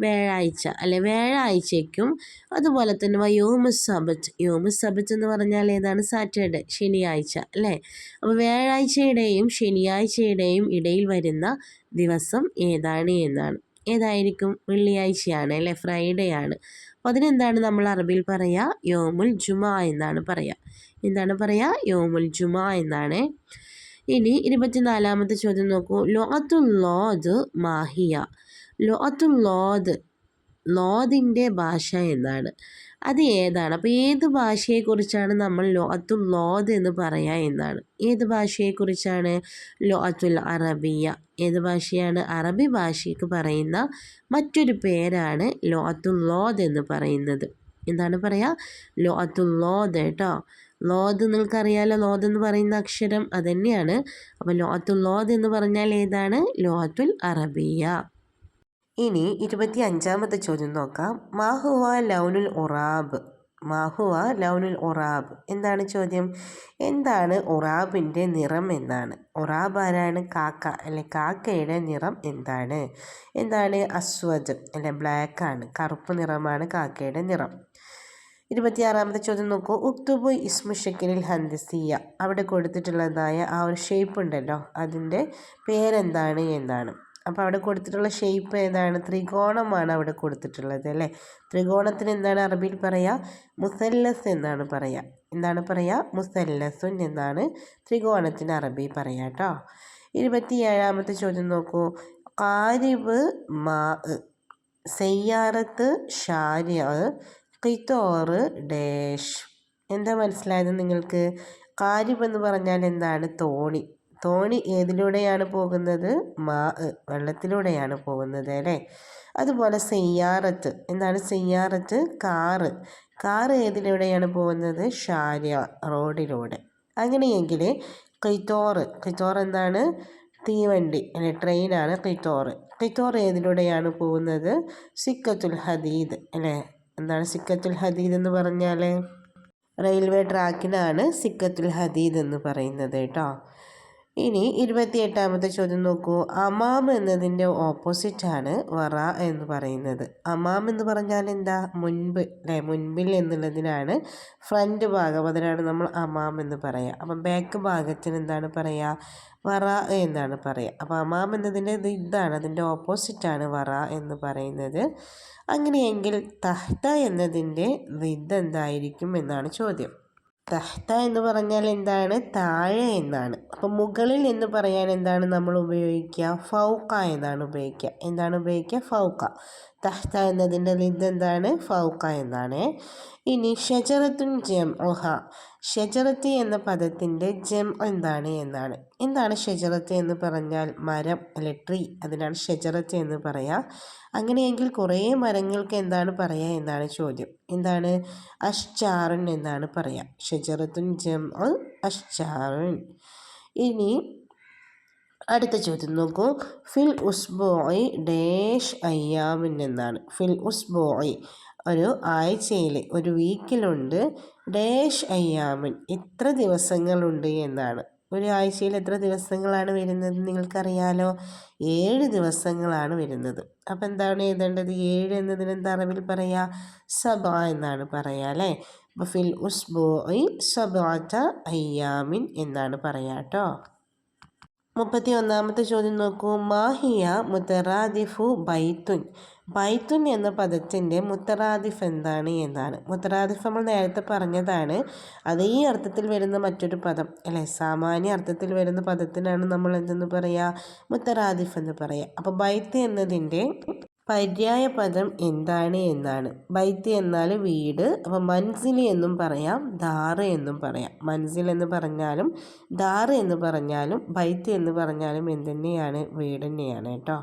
വ്യാഴാഴ്ച. അല്ലെ വ്യാഴാഴ്ചയ്ക്കും അതുപോലെ തന്നെ വയോമു സബത്ത്. യോമു സബത്ത് എന്ന് പറഞ്ഞാൽ ഏതാണ്? സാറ്റർഡേ ശനിയാഴ്ച. അല്ലേ? അപ്പോൾ വ്യാഴാഴ്ചയുടെയും ശനിയാഴ്ചയുടെയും ഇടയിൽ വരുന്ന ദിവസം ഏതാണ് എന്നാണ്. ഏതായിരിക്കും? വെള്ളിയാഴ്ചയാണ് അല്ലെ ഫ്രൈഡേ ആണ് അപ്പോൾ അതിനെന്താണ് നമ്മൾ അറബിയിൽ പറയുക യോമുൽ ജുമ എന്നാണ് പറയുക എന്താണ് പറയുക യോമുൽ ജുമ എന്നാണ്. ഇനി ഇരുപത്തിനാലാമത്തെ ചോദ്യം നോക്കൂ. ലോത്തു ലോദ് മാഹിയ. ലോത്തു ലോദ് ലോദിന്റെ ഭാഷ എന്താണ് അത് ഏതാണ്? അപ്പോൾ ഏത് ഭാഷയെക്കുറിച്ചാണ് നമ്മൾ ലോത്തു ലോദ് എന്ന് പറയുക എന്നാണ്. ഏത് ഭാഷയെക്കുറിച്ചാണ്? ലോത്തുൽ അറബിയ. ഏത് ഭാഷയാണ്? അറബി ഭാഷയ്ക്ക് പറയുന്ന മറ്റൊരു പേരാണ് ലോത്തു ലോദ് എന്ന് പറയുന്നത്. എന്താണ് പറയുക ലോത്തു ലോദ് കേട്ടോ. ലോദ് നിങ്ങൾക്കറിയാലോ ലോദ് എന്ന് പറയുന്ന അക്ഷരം അതുതന്നെയാണ് അപ്പോൾ ലോത്തുൽ ലോദ് എന്ന് പറഞ്ഞാൽ ഏതാണ്? ലോത്തുൽ അറബിയ. ഇനി ഇരുപത്തി അഞ്ചാമത്തെ ചോദ്യം നോക്കാം. മാഹുവ ലൗനുൽ ഒറാബ്? മാഹുവ ലൗനുൽ ഒറാബ്. എന്താണ് ചോദ്യം? എന്താണ് ഒറാബിന്റെ നിറം എന്നാണ്. ഒറാബ് ആരാണ്? കാക്ക അല്ലെ കാക്കയുടെ നിറം എന്താണ്? എന്താണ് അസ്വദ് അല്ലെ ബ്ലാക്ക് ആണ് കറുപ്പ് നിറമാണ് കാക്കയുടെ നിറം. ഇരുപത്തിയാറാമത്തെ ചോദ്യം നോക്കൂ. ഉക്തുബു ഇസ്മു ഷക്കിനിൽ ഹന്ദസിയ. അവിടെ കൊടുത്തിട്ടുള്ളതായ ആ ഒരു ഷേപ്പ് ഉണ്ടല്ലോ. അതിന്റെ പേരെന്താണ് എന്നാണ്. അപ്പോൾ അവിടെ കൊടുത്തിട്ടുള്ള ഷേപ്പ് ഏതാണ്? ത്രികോണമാണ് അവിടെ കൊടുത്തിട്ടുള്ളത് അല്ലേ? ത്രികോണത്തിന് എന്താണ് അറബിയിൽ പറയുക മുസല്ലസ് എന്നാണ് പറയുക എന്താണ് പറയുക മുസല്ലസുൻ എന്നാണ് ത്രികോണത്തിന് അറബി പറയുക കേട്ടോ ഇരുപത്തിയേഴാമത്തെ ചോദ്യം നോക്കൂ. കാരിബ് മാ സയ്യാറത്ത് ഷാരിയ കിത്തോറ് ഡേഷ്. എന്താ മനസ്സിലായത് നിങ്ങൾക്ക്? കാര്യം എന്ന് പറഞ്ഞാൽ എന്താണ്? തോണി. തോണി ഏതിലൂടെയാണ് പോകുന്നത്? മാ വെള്ളത്തിലൂടെയാണ് പോകുന്നത് അല്ലേ? അതുപോലെ സെയ്യാറത്ത്. എന്താണ് സെയ്യാറത്ത്? കാറ്. കാറ് ഏതിലൂടെയാണ് പോകുന്നത്? ഷാര്യ റോഡിലൂടെ. അങ്ങനെയെങ്കിൽ കിത്തോറ്. കൈത്തോറ് എന്താണ്? തീവണ്ടി അല്ലെ ട്രെയിനാണ് കിത്തോറ്. കൈത്തോറ് ഏതിലൂടെയാണ് പോകുന്നത്? സിക്കത്തുൽ ഹദീദ് അല്ലേ? എന്താണ് സിക്കത്തുൽ ഹദീദ് എന്ന് പറഞ്ഞാൽ റെയിൽവേ ട്രാക്കിനാണ് സിക്കത്തുൽ ഹദീദ് എന്ന് പറയുന്നത് കേട്ടോ. ഇനി ഇരുപത്തിയെട്ടാമത്തെ ചോദ്യം നോക്കൂ. അമാം എന്നതിന്റെ ഓപ്പോസിറ്റാണ് വറ എന്ന് പറയുന്നത്. അമാം എന്ന് പറഞ്ഞാൽ എന്താ? മുൻപ് അല്ലേ? മുൻപിൽ എന്നുള്ളതിനാണ് ഫ്രണ്ട് ഭാഗം. അതിനാണ് നമ്മൾ അമാം എന്ന് പറയുക അപ്പം ബാക്ക് ഭാഗത്തിന് എന്താണ് പറയുക വറ എന്നാണ് പറയുക അപ്പോൾ അമാം എന്നതിന്റെ ഇത് ഇതാണ്. അതിന്റെ ഓപ്പോസിറ്റാണ് വറ എന്ന് പറയുന്നത്. അങ്ങനെയെങ്കിൽ തഹ്ത എന്നതിന്റെ റിദ് എന്തായിരിക്കും എന്നാണ് ചോദ്യം. തഹ്ത എന്ന് പറഞ്ഞാൽ എന്താണ്? താഴെ എന്നാണ്. അപ്പോൾ മുകളിൽ എന്ന് പറയാൻ എന്താണ് നമ്മൾ ഉപയോഗിക്കുക? ഫൗക്ക എന്നാണ് ഉപയോഗിക്കുക. എന്താണ് ഉപയോഗിക്കുക? ഫൗക്ക തഹ്ത എന്നതിന്റെ ലിദ് എന്താണ്? ഫൗക്ക എന്നാണ്. ഇനി ഷജറത്തുൻ ജം ഒഹ ഷജറത്തി എന്ന പദത്തിന്റെ ജം എന്താണ് എന്നാണ്. എന്താണ് ഷജറത്ത് എന്ന് പറഞ്ഞാൽ മരം അല്ലെ ട്രീ? അതിനാണ് ഷജറത്ത് എന്ന് പറയാം. അങ്ങനെയെങ്കിൽ കുറേ മരങ്ങൾക്ക് എന്താണ് പറയുക എന്നാണ് ചോദ്യം. എന്താണ്? അഷ്ചാറുൻ എന്നാണ് പറയാം. ഷജറത്തുൻ ജം അഷ്ചാറുൻ ഇനി അടുത്ത ചോദ്യം നോക്കൂ. ഫിൽ ഉസ്ബോയ് ഡേഷ് അയ്യാമിൻ എന്നാണ്. ഫിൽ ഉസ്ബോയ് ഒരു ആഴ്ചയിൽ ഒരു വീക്കിലുണ്ട്. ഡേഷ് അയ്യാമിൻ എത്ര ദിവസങ്ങളുണ്ട് എന്നാണ്. ഒരു ആഴ്ചയിൽ എത്ര ദിവസങ്ങളാണ് വരുന്നത് നിങ്ങൾക്കറിയാലോ? ഏഴ് ദിവസങ്ങളാണ് വരുന്നത്. അപ്പം എന്താണ് എഴുതേണ്ടത്? ഏഴ് എന്നതിന് എന്താ അറബിൽ പറയാ? സബ എന്നാണ് പറയാ അല്ലേ? അപ്പോൾ ഫിൽ ഉസ്ബോയ് സബാറ്റ അയ്യാമിൻ എന്നാണ് പറയാ കേട്ടോ മുപ്പത്തി ഒന്നാമത്തെ ചോദ്യം നോക്കൂ. മാഹിയ മുത്തറാദിഫു ബൈത്തുൻ. ബൈത്തുൻ എന്ന പദത്തിന്റെ മുത്തറാദിഫ് എന്താണ് എന്നാണ്. മുത്തറാദിഫ് നമ്മൾ നേരത്തെ പറഞ്ഞതാണ്. അതേ അർത്ഥത്തിൽ വരുന്ന മറ്റൊരു പദം. അല്ലേ? സാമാന്യ അർത്ഥത്തിൽ വരുന്ന പദത്തിനാണ് നമ്മൾ എന്തെന്ന് പറയുക മുത്തറാദിഫ് എന്ന് പറയുക അപ്പോൾ ബൈത്ത് എന്നതിന്റെ പര്യായ പദം എന്താണ് എന്നാണ്. ബൈത്ത് എന്നാൽ വീട്. അപ്പോൾ മൻസിൽ എന്നും പറയാം ദാറ് എന്നും പറയാം. മൻസിൽ എന്ന് പറഞ്ഞാലും ദാറ് എന്ന് പറഞ്ഞാലും ബൈത്ത് എന്ന് പറഞ്ഞാലും എന്തുതന്നെയാണ്? വീട് തന്നെയാണ് കേട്ടോ.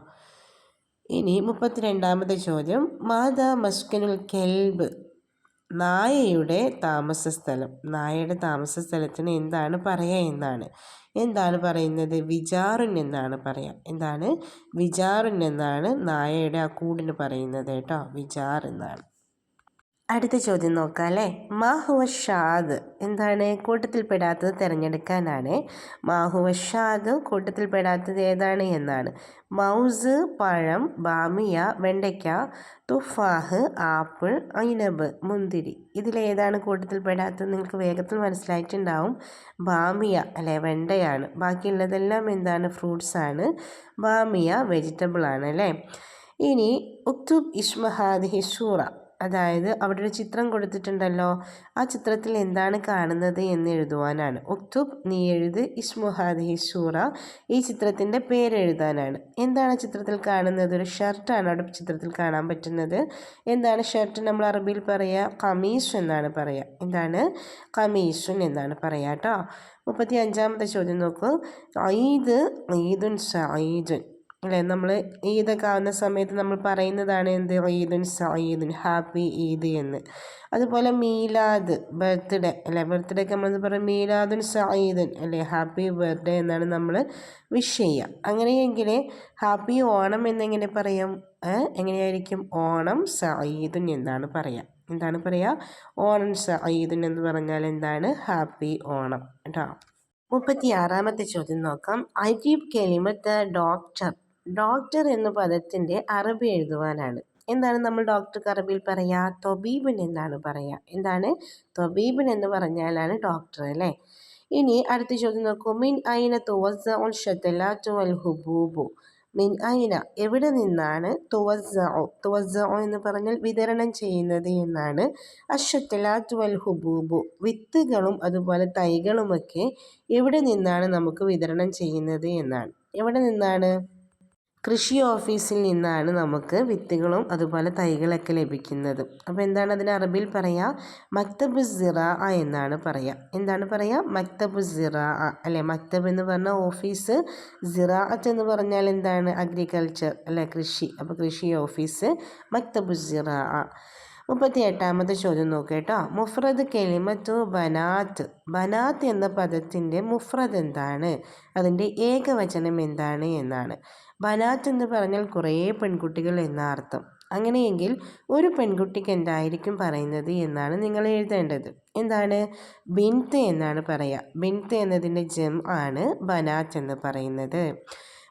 ഇനി മുപ്പത്തിരണ്ടാമത്തെ ചോദ്യം. മാതാ മസ്കനുൽ കെൽബ് നായയുടെ താമസ സ്ഥലം നായയുടെ താമസ സ്ഥലത്തിന് എന്താണ് പറയുക എന്നാണ്. എന്താണ് പറയുന്നത്? വിചാറുൻ എന്നാണ് പറയാം. എന്താണ്? വിചാറുൻ എന്നാണ് നായയുടെ ആ കൂടിന് പറയുന്നത് കേട്ടോ. വിചാർ എന്നാണ്. അടുത്ത ചോദ്യം നോക്കാം അല്ലേ? മാഹുവ ഷാദ് എന്താണ്? കൂട്ടത്തിൽപ്പെടാത്തത് തിരഞ്ഞെടുക്കാനാണ്. മാഹുവ ഷാദ് കൂട്ടത്തിൽപ്പെടാത്തത് ഏതാണ് എന്നാണ്. മൗസ് പഴം ബാമിയ വെണ്ടയ്ക്ക തുഫാഹ് ആപ്പിൾ ഐനബ് മുന്തിരി. ഇതിലേതാണ് കൂട്ടത്തിൽപ്പെടാത്തത്? നിങ്ങൾക്ക് വേഗത്തിൽ മനസ്സിലായിട്ടുണ്ടാവും. ബാമിയ അല്ലെ വെണ്ടയാണ്. ബാക്കിയുള്ളതെല്ലാം എന്താണ്? ഫ്രൂട്ട്സാണ് ബാമിയ വെജിറ്റബിൾ ആണ് അല്ലേ? ഇനി ഉക്തുബ് ഇഷ്മഹാദ് ഹിഷൂറ അതായത് അവിടെ ഒരു ചിത്രം കൊടുത്തിട്ടുണ്ടല്ലോ. ആ ചിത്രത്തിൽ എന്താണ് കാണുന്നത് എന്ന് എഴുതുവാനാണ്. ഒക്തുബ് നീ എഴുത് ഇസ്മുഹാദി സൂറ ഈ ചിത്രത്തിന്റെ പേരെഴുതാനാണ് എന്താണ് ചിത്രത്തിൽ കാണുന്നത്? ഒരു ഷർട്ടാണ് അവിടെ ചിത്രത്തിൽ കാണാൻ പറ്റുന്നത്. എന്താണ് ഷർട്ട് നമ്മൾ അറബിയിൽ പറയുക കമീസ് എന്നാണ് പറയുക എന്താണ്? കമീസുൻ എന്നാണ് പറയുക കേട്ടോ മുപ്പത്തി അഞ്ചാമത്തെ ചോദ്യം നോക്കൂ. ഈദ് ഐദുൻ സഈദുൻ അല്ലേ? നമ്മൾ ഈദൊക്കെ ആവുന്ന സമയത്ത് നമ്മൾ പറയുന്നതാണ് എന്ത്? ഈദുൻ സീദുൻ ഹാപ്പി ഈദ് എന്ന്. അതുപോലെ മീലാദ് ബർത്ത്ഡേ അല്ലേ? ബർത്ത്ഡേക്ക് നമ്മൾ പറയും? മീലാദുൻ സീദുൻ അല്ലേ? ഹാപ്പി ബർത്ത്ഡേ എന്നാണ് നമ്മൾ വിഷ് ചെയ്യുക. അങ്ങനെയെങ്കിൽ ഹാപ്പി ഓണം എന്നെങ്ങനെ പറയാം? എങ്ങനെയായിരിക്കും? ഓണം സീദുൻ എന്നാണ് പറയുക എന്താണ് പറയുക ഓണം സീദുൻ എന്ന് പറഞ്ഞാൽ എന്താണ്? ഹാപ്പി ഓണം. കേട്ടോ മുപ്പത്തി ആറാമത്തെ ചോദ്യം നോക്കാം. അജീബ് കെലിമത്ത് ഡോക്ടർ ഡോക്ടർ എന്ന പദത്തിന്റെ അറബി എഴുതുവാനാണ്. എന്താണ് നമ്മൾ ഡോക്ടർക്ക് അറബിയിൽ പറയുക തൊബീബിൻ എന്നാണ് പറയുക എന്താണ്? തൊബീബിൻ എന്ന് പറഞ്ഞാലാണ് ഡോക്ടർ അല്ലേ? ഇനി അടുത്ത ചോദ്യം നോക്കൂ. മിൻ ഐന തുവസ്സഉൽ ഷത്തലാത്തു വൽ ഹുബൂബു. മിൻ ഐന എവിടെ നിന്നാണ് തുവസ്സഉ? തുവസ്സഉ എന്ന് പറഞ്ഞാൽ വിതരണം ചെയ്യുന്നത് എന്നാണ്. അഷത്തലാത്തു വൽ ഹുബൂബു. വിത്തുകളും അതുപോലെ തൈകളുമൊക്കെ എവിടെ നിന്നാണ് നമുക്ക് വിതരണം ചെയ്യുന്നത് എന്നാണ്. എവിടെ നിന്നാണ്? കൃഷി ഓഫീസിൽ നിന്നാണ് നമുക്ക് വിത്തുകളും അതുപോലെ തൈകളൊക്കെ ലഭിക്കുന്നത്. അപ്പോൾ എന്താണ് അതിന് അറബിയിൽ പറയുക മക്തബ് സിറ എന്നാണ് പറയുക എന്താണ് പറയുക മക്തബ് സിറ അല്ലെ? മക്തബ് എന്ന് പറഞ്ഞാൽ ഓഫീസ് സിറാഅത്ത് എന്ന് പറഞ്ഞാൽ എന്താണ്? അഗ്രികൾച്ചർ അല്ലെ? കൃഷി. അപ്പോൾ കൃഷി ഓഫീസ് മക്തബ് സിറ മുപ്പത്തി എട്ടാമത്തെ ചോദ്യം നോക്കേട്ടോ. മുഫ്രദ് കെലിമത്തു ബനാത്ത്. ബനാത്ത് എന്ന പദത്തിന്റെ മുഫ്രദ് എന്താണ്? അതിന്റെ ഏകവചനം എന്താണ് എന്നാണ്. ബനാത്ത് എന്ന് പറഞ്ഞാൽ കുറേ പെൺകുട്ടികൾ എന്ന അർത്ഥം. അങ്ങനെയെങ്കിൽ ഒരു പെൺകുട്ടിക്ക് എന്തായിരിക്കും പറയുന്നത് എന്നാണ് നിങ്ങൾ എഴുതേണ്ടത്. എന്താണ്? ബിൻത്ത് എന്നാണ് പറയുക. ബിൻത്ത് എന്നതിന്റെ ജം ആണ് ബനാത്ത് എന്ന് പറയുന്നത്.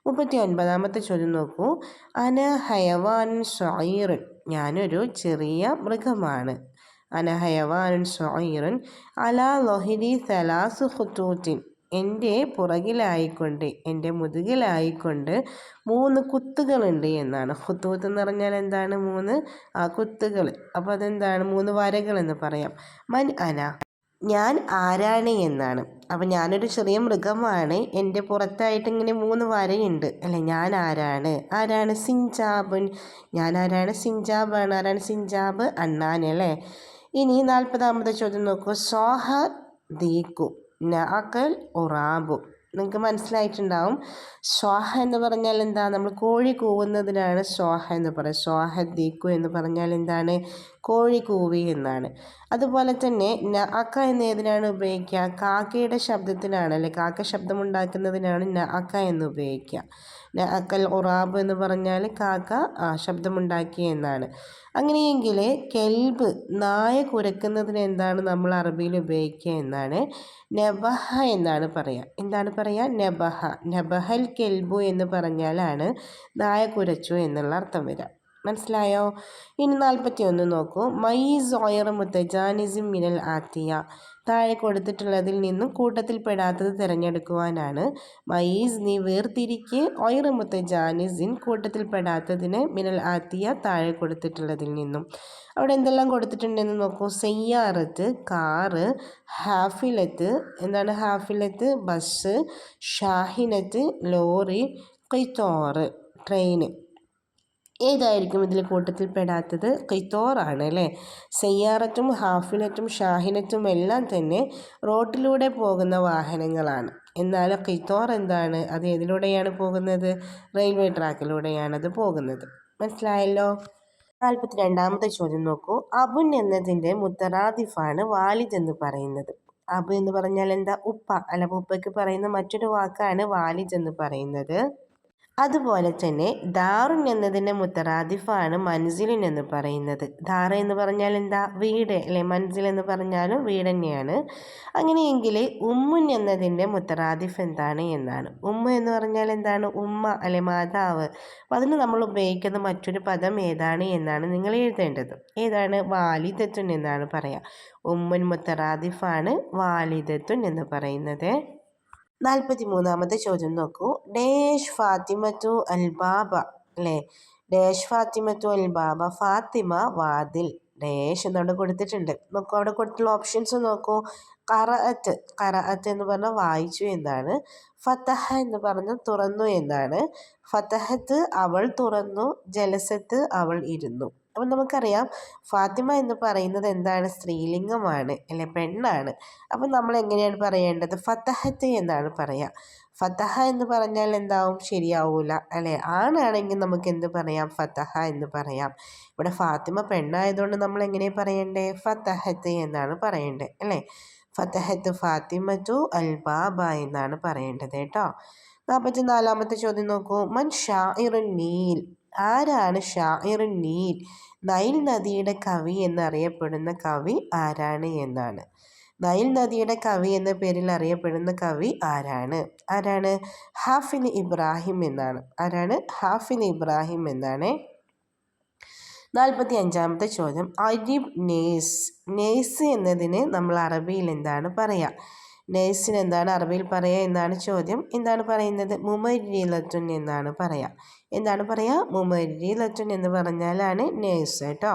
മുപ്പത്തി ഒൻപതാമത്തെ ചോദ്യം നോക്കൂ. അന ഹയവാൻ ഷോയിറുൻ ഞാനൊരു ചെറിയ മൃഗമാണ്. അനഹയവാനുൻ ഷോയിറുൻ അലാ ലൊഹിരി സലാസു ഹുത്തൂത്തിൻ എന്റെ പുറകിലായിക്കൊണ്ട് എന്റെ മുതുകിലായിക്കൊണ്ട് മൂന്ന് കുത്തുകളുണ്ട് എന്നാണ്. ഹുത്തൂത്ത് എന്ന് പറഞ്ഞാൽ എന്താണ് മൂന്ന്? ആ കുത്തുകൾ. അപ്പോൾ അതെന്താണ്? മൂന്ന് വരകൾ എന്ന് പറയാം. മൻ അന ഞാൻ ആരാണ് എന്നാണ്. അപ്പം ഞാനൊരു ചെറിയ മൃഗമാണ്. എന്റെ പുറത്തായിട്ട് ഇങ്ങനെ മൂന്ന് വരയുണ്ട്. അല്ലെ ഞാൻ ആരാണ്? ആരാണ് സിഞ്ചാബ് ഞാൻ ആരാണ് സിഞ്ചാബാണ്? ആരാണ് സിഞ്ചാബ്? അണ്ണാൻ അല്ലേ? ഇനി നാൽപ്പതാമത്തെ ചോദ്യം നോക്കൂ. സോഹ ദീക്കു നാക്കൽ ഉറാബു. നിങ്ങൾക്ക് മനസ്സിലായിട്ടുണ്ടാവും. ശ്വാഹ എന്ന് പറഞ്ഞാൽ എന്താ? നമ്മൾ കോഴി കൂവുന്നതിനാണ് ശ്വാഹ എന്ന് പറയുക. ശ്വാഹ ദീക്കു എന്ന് പറഞ്ഞാൽ എന്താണ്? കോഴി കൂവി എന്നാണ്. അതുപോലെ തന്നെ നഅക്ക എന്ന് ഏതിനാണ് ഉപയോഗിക്കുക? കാക്കയുടെ ശബ്ദത്തിനാണ് അല്ലെ? കാക്ക ശബ്ദമുണ്ടാക്കുന്നതിനാണ് നഅക്ക എന്ന് ഉപയോഗിക്കുക. നഅക്കൽ ഉറാബ് എന്ന് പറഞ്ഞാൽ കാക്ക ആ ശബ്ദമുണ്ടാക്കി എന്നാണ്. അങ്ങനെയെങ്കിൽ കെൽബ് നായ കുരക്കുന്നതിന് എന്താണ് നമ്മൾ അറബിയിൽ ഉപയോഗിക്കുക എന്നാണ്. നബഹ എന്നാണ് പറയുക എന്താണ് പറയുക നബഹ. നബഹൽ കെൽബു എന്ന് പറഞ്ഞാലാണ് നായ കുരച്ചു എന്നുള്ള അർത്ഥം വരിക മനസ്സിലായോ? ഇനി നാൽപ്പത്തി ഒന്ന് നോക്കൂ. മൈ സോയർ മുത്തജാനിസിം മിനൽ ആത്തിയ. താഴെ കൊടുത്തിട്ടുള്ളതിൽ നിന്നും കൂട്ടത്തിൽപ്പെടാത്തത് തിരഞ്ഞെടുക്കുവാനാണ്. മയീസ് നീ വേർതിരിക്ക്. ഒയറുമുത്ത ജാനിസിൻ കൂട്ടത്തിൽ പെടാത്തതിന് മിനൽ ആത്തിയ താഴെ കൊടുത്തിട്ടുള്ളതിൽ നിന്നും. അവിടെ എന്തെല്ലാം കൊടുത്തിട്ടുണ്ടെന്ന് നോക്കൂ. സെയ്യാറത്ത് കാറ് ഹാഫിലത്ത് എന്താണ് ഹാഫിലത്ത്? ബസ് ഷാഹിനത്ത് ലോറി കൈത്തോറ് ട്രെയിന്. ഏതായിരിക്കും ഇതിൽ കൂട്ടത്തിൽ പെടാത്തത് കൈത്തോറാണ് അല്ലേ? സയ്യാറത്തും ഹാഫിനറ്റും ഷാഹിനത്തും എല്ലാം തന്നെ റോട്ടിലൂടെ പോകുന്ന വാഹനങ്ങളാണ്. എന്നാൽ കൈത്തോർ എന്താണ്? അത് ഏതിലൂടെയാണ് പോകുന്നത്? റെയിൽവേ ട്രാക്കിലൂടെയാണ് അത് പോകുന്നത്. മനസ്സിലായല്ലോ? നാൽപ്പത്തി രണ്ടാമത്തെ ചോദ്യം നോക്കൂ. അബുൻ എന്നതിന്റെ മുത്തറാദിഫാണ് വാലിദ് എന്ന് പറയുന്നത്. അബു എന്ന് പറഞ്ഞാൽ എന്താ? ഉപ്പ. അല്ല ഉപ്പയ്ക്ക് പറയുന്ന മറ്റൊരു വാക്കാണ് വാലിദ് എന്ന് പറയുന്നത്. അതുപോലെ തന്നെ ദാറുൻ എന്നതിന്റെ മുത്തറാദിഫാണ് മൻസിലിൻ എന്ന് പറയുന്നത്. ദാറ എന്ന് പറഞ്ഞാൽ എന്താ? വീട് അല്ലെ? മൻസിൽ എന്ന് പറഞ്ഞാലും വീട് തന്നെയാണ്. അങ്ങനെയെങ്കിൽ ഉമ്മുൻ എന്നതിന്റെ മുത്തറാദിഫ് എന്താണ് എന്നാണ്. ഉമ്മ എന്ന് പറഞ്ഞാൽ എന്താണ്? ഉമ്മ അല്ലെ? മാതാവ്. അപ്പോൾ അതിന് നമ്മൾ ഉപയോഗിക്കുന്ന മറ്റൊരു പദം ഏതാണ് എന്നാണ് നിങ്ങൾ എഴുതേണ്ടത്. ഏതാണ്? വാലിദത്തുൻ എന്നാണ് പറയുക ഉമ്മുൻ മുത്തറാദിഫാണ് വാലിദത്തുൻ എന്ന് പറയുന്നത്. നാൽപ്പത്തി മൂന്നാമത്തെ ചോദ്യം നോക്കൂ. ഡേഷ് ഫാത്തിമത്തു അൽബാബ അല്ലേ? ഡേഷ് ഫാത്തിമത്തു അൽബാബ ഫാത്തിമ വാതിൽ. ഡേഷ് എന്നവിടെ കൊടുത്തിട്ടുണ്ട്. നോക്കൂ അവിടെ കൊടുത്തുള്ള ഓപ്ഷൻസ് നോക്കൂ. കറഅത്ത് കറഅത്ത് എന്ന് പറഞ്ഞാൽ വായിച്ചു എന്നാണ്. ഫത്തഹ എന്ന് പറഞ്ഞാൽ തുറന്നു എന്നാണ്. ഫത്തഹത്ത് അവൾ തുറന്നു ജലസത്ത് അവൾ ഇരുന്നു. അപ്പം നമുക്കറിയാം ഫാത്തിമ എന്ന് പറയുന്നത് എന്താണ്? സ്ത്രീലിംഗമാണ് അല്ലെ പെണ്ണാണ്. അപ്പം നമ്മൾ എങ്ങനെയാണ് പറയേണ്ടത്? ഫത്തഹത്ത് എന്നാണ് പറയുക ഫത്തഹ എന്ന് പറഞ്ഞാൽ എന്താവും? ശരിയാവൂല അല്ലെ? ആണാണെങ്കിൽ നമുക്ക് എന്ത് പറയാം? ഫത്തഹ എന്ന് പറയാം. ഇവിടെ ഫാത്തിമ പെണ്ണായതുകൊണ്ട് നമ്മൾ എങ്ങനെ പറയണ്ടേ? ഫത്തഹത്ത് എന്നാണ് പറയേണ്ടത് അല്ലേ? ഫത്തഹത്ത് ഫാത്തിമ ടു അൽബാബ എന്നാണ് പറയേണ്ടത് കേട്ടോ. നാൽപ്പത്തി നാലാമത്തെ ചോദ്യം നോക്കൂ. മൻ ഷാ നീൽ ആരാണ് ഷാഇർ നീൽ? നൈൽ നദിയുടെ കവി എന്നറിയപ്പെടുന്ന കവി ആരാണ് എന്നാണ്. നൈൽ നദിയുടെ കവി എന്ന പേരിൽ അറിയപ്പെടുന്ന കവി ആരാണ്? ആരാണ്? ഹാഫിൻ ഇബ്രാഹിം എന്നാണ്. ആരാണ്? ഹാഫിൻ ഇബ്രാഹിം എന്നാണ്. നാൽപ്പത്തി അഞ്ചാമത്തെ ചോദ്യം. അജിബ് നേസ് നേസ് എന്നതിന് നമ്മൾ അറബിയിൽ എന്താണ് പറയുക നേഴ്സിന് എന്താണ് അറബിയിൽ പറയുക എന്നാണ് ചോദ്യം. എന്താണ് പറയുന്നത്? മുമരീലത്തുൻ എന്നാണ് പറയുക എന്താണ് പറയുക മുമരീലത്തുൻ എന്ന് പറഞ്ഞാലാണ് നേഴ്സ് കേട്ടോ.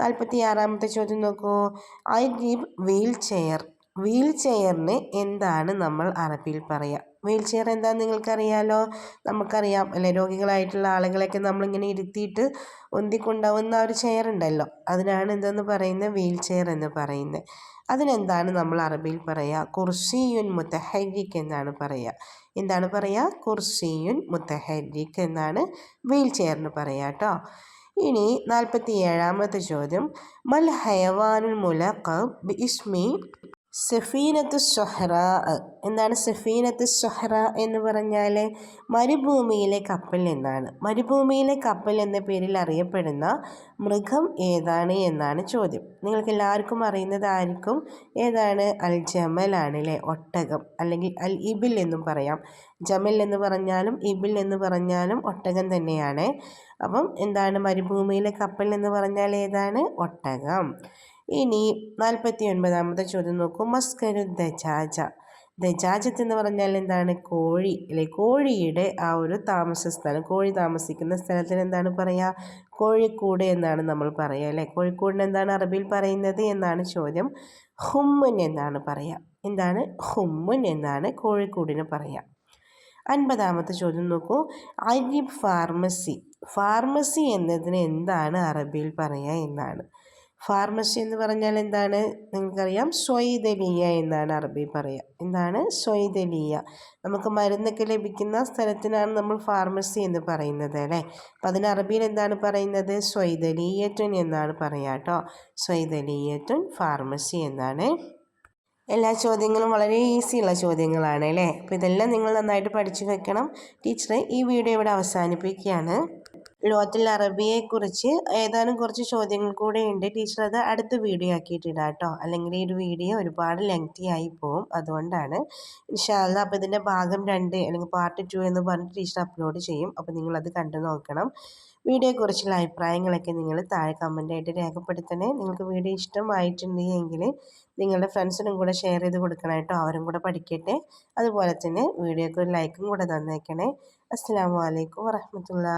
നാൽപ്പത്തി ആറാമത്തെ ചോദ്യം നോക്കൂ. I give wheelchair. വീൽ ചെയറിന് എന്താണ് നമ്മൾ അറബിയിൽ പറയുക വീൽ ചെയർ എന്താണെന്ന് നിങ്ങൾക്കറിയാലോ? നമുക്കറിയാം അല്ലെ? രോഗികളായിട്ടുള്ള ആളുകളെയൊക്കെ നമ്മളിങ്ങനെ ഇരുത്തിയിട്ട് ഒന്തിക്കൊണ്ടാവുന്ന ഒരു ചെയർ ഉണ്ടല്ലോ. അതിനാണ് എന്തെന്ന് പറയുന്നത്? വീൽ ചെയർ എന്ന് പറയുന്നത്. അതിനെന്താണ് നമ്മൾ അറബിയിൽ പറയുക കുർസിയുൻ മുത്തഹരിക്ക് എന്നാണ് പറയുക എന്താണ് പറയുക കുർസിയുൻ മുത്തഹരിക്ക് എന്നാണ് വീൽ ചെയറിന് പറയുക കേട്ടോ ഇനി നാൽപ്പത്തി ഏഴാമത്തെ ചോദ്യം. മൽ ഹയവാനുൽ മുലഖബ് ഇസ്മി സഫീനത്ത് സൊഹ്റ എന്താണ് സഫീനത്ത് സൊഹ്റ എന്ന് പറഞ്ഞാൽ മരുഭൂമിയിലെ കപ്പൽ എന്നാണ്. മരുഭൂമിയിലെ കപ്പൽ എന്ന പേരിൽ അറിയപ്പെടുന്ന മൃഗം ഏതാണ് എന്നാണ് ചോദ്യം. നിങ്ങൾക്ക് എല്ലാവർക്കും അറിയുന്നതായിരിക്കും ഏതാണ്? അൽ ജമലാണ് അല്ലേ ഒട്ടകം അല്ലെങ്കിൽ അൽ ഇബിൽ എന്നും പറയാം. ജമൽ എന്ന് പറഞ്ഞാലും ഇബിൽ എന്ന് പറഞ്ഞാലും ഒട്ടകം തന്നെയാണ്. അപ്പം എന്താണ് മരുഭൂമിയിലെ കപ്പൽ എന്ന് പറഞ്ഞാൽ ഏതാണ്? ഒട്ടകം. ഇനി നാൽപ്പത്തി ഒൻപതാമത്തെ ചോദ്യം നോക്കൂ. മസ്കരു ദജാജ. ദജാജത്ത് എന്ന് പറഞ്ഞാൽ എന്താണ്? കോഴി അല്ലെ? കോഴിയുടെ ആ ഒരു താമസ സ്ഥലം കോഴി താമസിക്കുന്ന സ്ഥലത്തിന് എന്താണ് പറയുക കോഴിക്കൂട് എന്നാണ് നമ്മൾ പറയുക അല്ലേ? കോഴിക്കൂടിന് എന്താണ് അറബിയിൽ പറയുന്നത് എന്നാണ് ചോദ്യം. ഹുമ്മുൻ എന്നാണ് പറയുക എന്താണ്? ഹുമ്മുൻ എന്നാണ് കോഴിക്കൂടിന് പറയുക അൻപതാമത്തെ ചോദ്യം നോക്കൂ. അരിബ് ഫാർമസി. ഫാർമസി എന്നതിന് എന്താണ് അറബിയിൽ പറയുക എന്നാണ്. ഫാർമസി എന്ന് പറഞ്ഞാൽ എന്താണ്? നിങ്ങൾക്കറിയാം സ്വൈതലിയ എന്നാണ് അറബി പറയുക എന്താണ്? സ്വൈതലിയ നമുക്ക് മരുന്നൊക്കെ ലഭിക്കുന്ന സ്ഥലത്തിനാണ് നമ്മൾ ഫാർമസി എന്ന് പറയുന്നത് അല്ലേ? അപ്പം അതിന് അറബിയിൽ എന്താണ് പറയുന്നത്? സ്വൈതലീയറ്റുൻ എന്നാണ് പറയുക കേട്ടോ. സ്വൈതലീയറ്റുൻ ഫാർമസി എന്നാണ്. എല്ലാ ചോദ്യങ്ങളും വളരെ ഈസിയുള്ള ചോദ്യങ്ങളാണ് അല്ലേ? അപ്പോൾ ഇതെല്ലാം നിങ്ങൾ നന്നായിട്ട് പഠിച്ചു വെക്കണം. ടീച്ചറെ ഈ വീഡിയോ ഇവിടെ അവസാനിപ്പിക്കുകയാണ്. ലോകത്തിൽ അറബിയെക്കുറിച്ച് ഏതാനും കുറച്ച് ചോദ്യങ്ങൾ കൂടെ ഉണ്ട് ടീച്ചർ അത് അടുത്ത വീഡിയോ ആക്കിയിട്ടിടാം കേട്ടോ. അല്ലെങ്കിൽ ഈ ഒരു വീഡിയോ ഒരുപാട് ലെങ്തി ആയി പോകും അതുകൊണ്ടാണ് ഇൻഷാല്ല അപ്പോൾ ഇതിന്റെ ഭാഗം രണ്ട് അല്ലെങ്കിൽ പാർട്ട് ടു എന്ന് പറഞ്ഞിട്ട് ടീച്ചർ അപ്ലോഡ് ചെയ്യും. അപ്പോൾ നിങ്ങളത് കണ്ടു നോക്കണം. വീഡിയോയെക്കുറിച്ചുള്ള അഭിപ്രായങ്ങളൊക്കെ നിങ്ങൾ താഴെ കമന്റായിട്ട് രേഖപ്പെടുത്തണേ. നിങ്ങൾക്ക് വീഡിയോ ഇഷ്ടമായിട്ടുണ്ടെങ്കിൽ നിങ്ങളുടെ ഫ്രണ്ട്സിനും കൂടെ ഷെയർ ചെയ്ത് കൊടുക്കണം കേട്ടോ. അവരും കൂടെ പഠിക്കട്ടെ. അതുപോലെ തന്നെ വീഡിയോക്ക് ഒരു ലൈക്കും കൂടെ തന്നേക്കണേ. അസ്സാം വലൈക്കും വരഹമത്തുള്ള